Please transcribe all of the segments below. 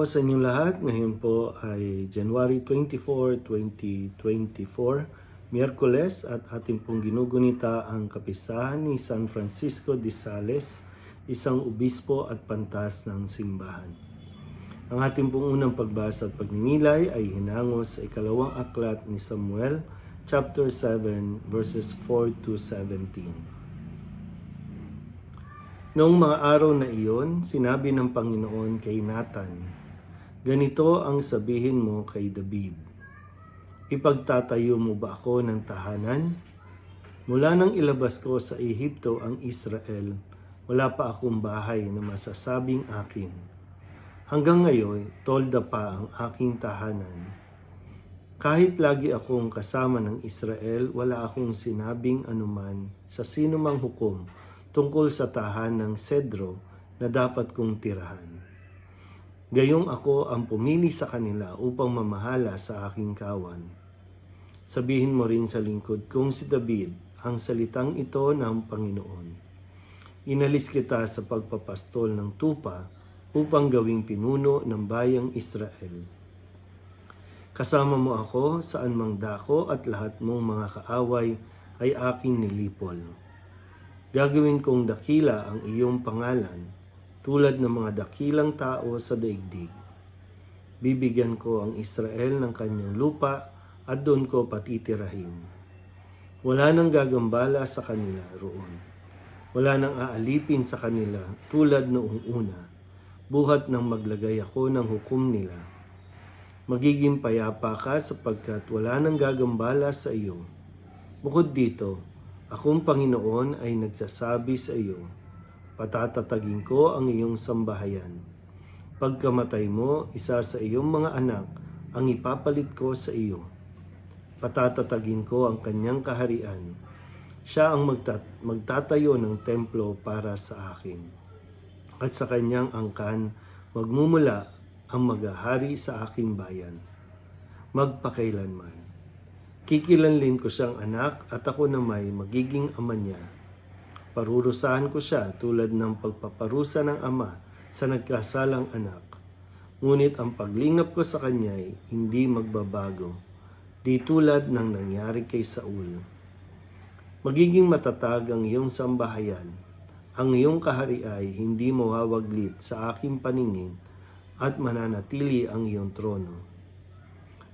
po sa inyong lahat. Ngayon po ay January 24, 2024, Miyerkules at ating pong ginugunita ang kapisahan ni San Francisco de Sales, isang obispo at pantas ng simbahan. Ang ating pong unang pagbasa at pagninilay ay hinango sa ikalawang aklat ni Samuel, chapter 7, verses 4 to 17. Noong mga araw na iyon, sinabi ng Panginoon kay Nathan, Ganito ang sabihin mo kay David, Ipagtatayo mo ba ako ng tahanan? Mula nang ilabas ko sa Ehipto ang Israel, wala pa akong bahay na masasabing akin. Hanggang ngayon, tolda pa ang aking tahanan. Kahit lagi akong kasama ng Israel, wala akong sinabing anuman sa sinumang hukom tungkol sa tahan ng Sedro na dapat kong tirahan. Gayong ako ang pumili sa kanila upang mamahala sa aking kawan. Sabihin mo rin sa lingkod kong si David ang salitang ito ng Panginoon. Inalis kita sa pagpapastol ng tupa upang gawing pinuno ng bayang Israel. Kasama mo ako saan mang dako at lahat mong mga kaaway ay aking nilipol. Gagawin kong dakila ang iyong pangalan, tulad ng mga dakilang tao sa daigdig. Bibigyan ko ang Israel ng kanyang lupa at doon ko patitirahin. Wala nang gagambala sa kanila roon. Wala nang aalipin sa kanila tulad noong una, buhat nang maglagay ako ng hukom nila. Magiging payapa ka sapagkat wala nang gagambala sa iyo. Bukod dito, Akong Panginoon ay nagsasabi sa iyo, patatatagin ko ang iyong sambahayan. Pagkamatay mo, isa sa iyong mga anak ang ipapalit ko sa iyo. Patatatagin ko ang kanyang kaharian. Siya ang magtat- magtatayo ng templo para sa akin. At sa kanyang angkan, magmumula ang maghahari sa aking bayan. Magpakailanman. Kikilanlin ko siyang anak at ako na may magiging ama niya. Parurusahan ko siya tulad ng pagpaparusa ng ama sa nagkasalang anak. Ngunit ang paglingap ko sa kanya ay hindi magbabago, di tulad ng nangyari kay Saul. Magiging matatag ang iyong sambahayan. Ang iyong kahari ay hindi mawawaglit sa aking paningin at mananatili ang iyong trono.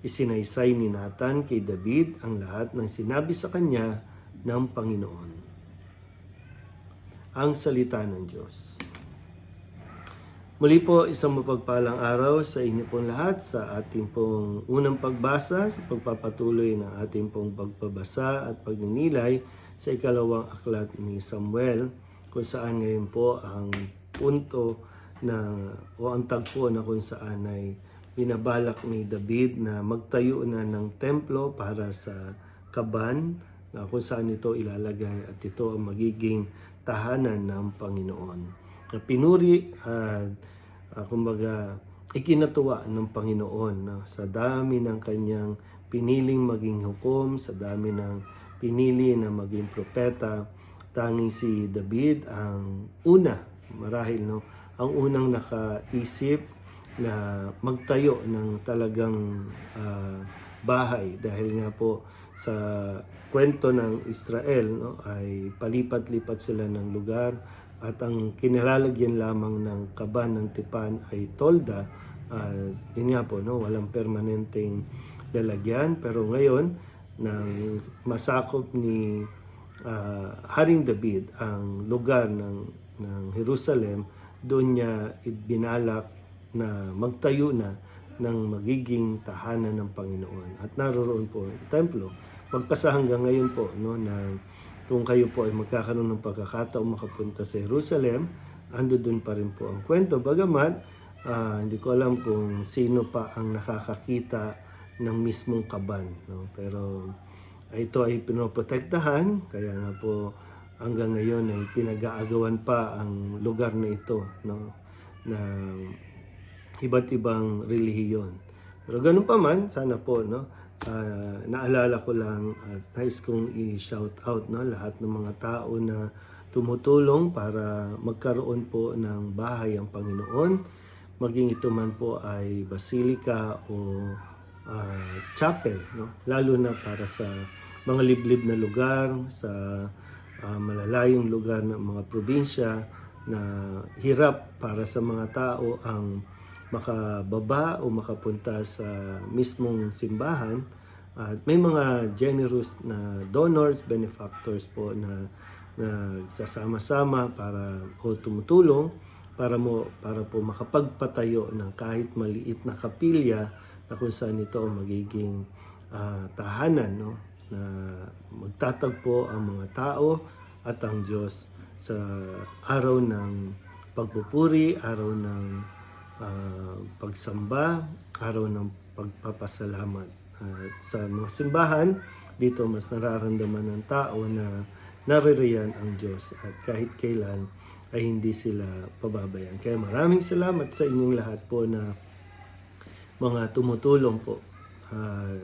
Isinaysay ni Nathan kay David ang lahat ng sinabi sa kanya ng Panginoon. Ang salita ng Diyos. Muli po, isang mapagpalang araw sa inyo pong lahat sa ating pong unang pagbasa, sa pagpapatuloy ng ating pong pagpabasa at pagninilay sa ikalawang aklat ni Samuel, kung saan ngayon po ang punto na o ang tagpo na kung saan ay binabalak ni David na magtayo na ng templo para sa kaban na kung saan ito ilalagay at ito ang magiging tahanan ng Panginoon. Na pinuri at uh, kumbaga ikinatuwa ng Panginoon no? sa dami ng kanyang piniling maging hukom, sa dami ng pinili na maging propeta, tanging si David ang una, marahil no, ang unang nakaisip na magtayo ng talagang uh, bahay dahil nga po sa kwento ng Israel no, ay palipat-lipat sila ng lugar at ang kinilalagyan lamang ng kaban ng tipan ay tolda. Uh, nga po no walang permanenteng lalagyan. Pero ngayon nang masakop ni uh, Haring David ang lugar ng ng Jerusalem doon niya ibinalak na magtayo na ng magiging tahanan ng Panginoon. At naroroon po ang templo. Magpasa hanggang ngayon po no, na kung kayo po ay magkakaroon ng pagkakataong makapunta sa Jerusalem, ando doon pa rin po ang kwento. Bagamat, uh, hindi ko alam kung sino pa ang nakakakita ng mismong kaban. No? Pero ito ay pinoprotektahan, kaya nga po hanggang ngayon ay pinag-aagawan pa ang lugar na ito no? na iba't ibang relihiyon. Pero ganun pa man, sana po, no, uh, naalala ko lang at nais kong i-shout out no, lahat ng mga tao na tumutulong para magkaroon po ng bahay ang Panginoon. maging ito man po ay basilika o ah, chapel, no? lalo na para sa mga liblib na lugar, sa ah, malalayong lugar ng mga probinsya na hirap para sa mga tao ang makababa o makapunta sa mismong simbahan. At may mga generous na donors, benefactors po na nagsasama-sama para o tumutulong para mo para po makapagpatayo ng kahit maliit na kapilya na kung saan ito magiging ah, tahanan no na magtatagpo ang mga tao at ang Diyos sa araw ng pagpupuri, araw ng ah, pagsamba, araw ng pagpapasalamat. At sa mga simbahan, dito mas nararamdaman ng tao na naririyan ang Diyos at kahit kailan ay hindi sila pababayan. Kaya maraming salamat sa inyong lahat po na mga tumutulong po. Ah,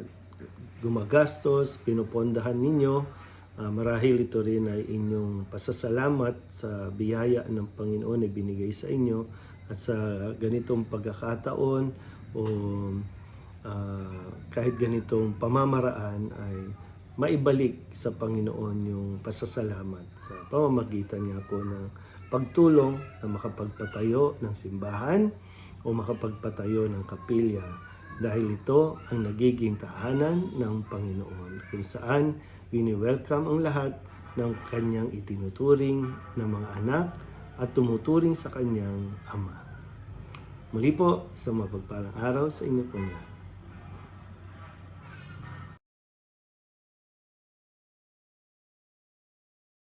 gumagastos, pinupondahan ninyo. Ah, marahil ito rin ay inyong pasasalamat sa biyaya ng Panginoon na binigay sa inyo at sa ganitong pagkakataon o ah, kahit ganitong pamamaraan ay maibalik sa Panginoon yung pasasalamat sa pamamagitan niya po ng pagtulong na makapagpatayo ng simbahan o makapagpatayo ng kapilya. Dahil ito ang nagiging tahanan ng Panginoon kung saan wini-welcome ang lahat ng kanyang itinuturing na mga anak at tumuturing sa kanyang ama. Muli po, sa mapagpalang araw sa inyo po lahat.